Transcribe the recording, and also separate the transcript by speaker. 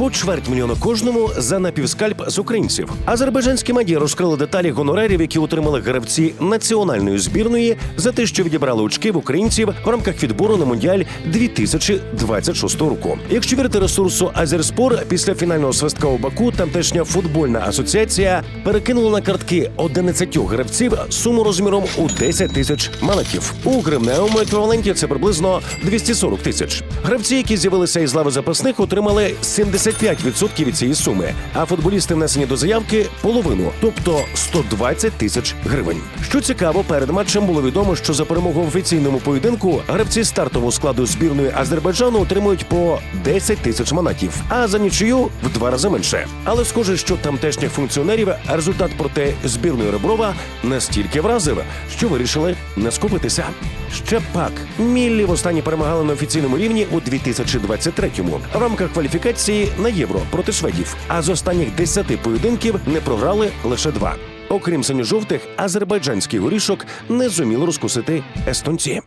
Speaker 1: по чверть мільйона кожному за напівскальп з українців. Азербайджанські медіа розкрили деталі гонорарів, які отримали гравці національної збірної за те, що відібрали очки в українців в рамках відбору на мундіаль 2026 року. Якщо вірити ресурсу Азерспор, після фінального свистка у Баку тамтешня футбольна асоціація перекинула на картки 11 гравців суму розміром у 10 тисяч манатів. У гривневому еквіваленті це приблизно 240 тисяч. Гравці, які з'явилися із лави запасних, отримали 75% від цієї суми, а футболісти внесені до заявки половину, тобто 120 тисяч гривень. Що цікаво, перед матчем було відомо, що за перемогу в офіційному поєдинку гравці стартового складу збірної Азербайджану отримують по 10 тисяч манатів, а за нічию в два рази менше. Але схоже, що тамтешніх функціонерів результат проти збірної Реброва настільки вразив, що вирішили не скупитися. Ще пак Міллі востаннє перемагали на офіційному рівні у 2023-му в рамках кваліфікації на євро проти шведів. А з останніх 10 поєдинків не програли лише два. Окрім синьо-жовтих, азербайджанський горішок не зуміли розкусити естонці.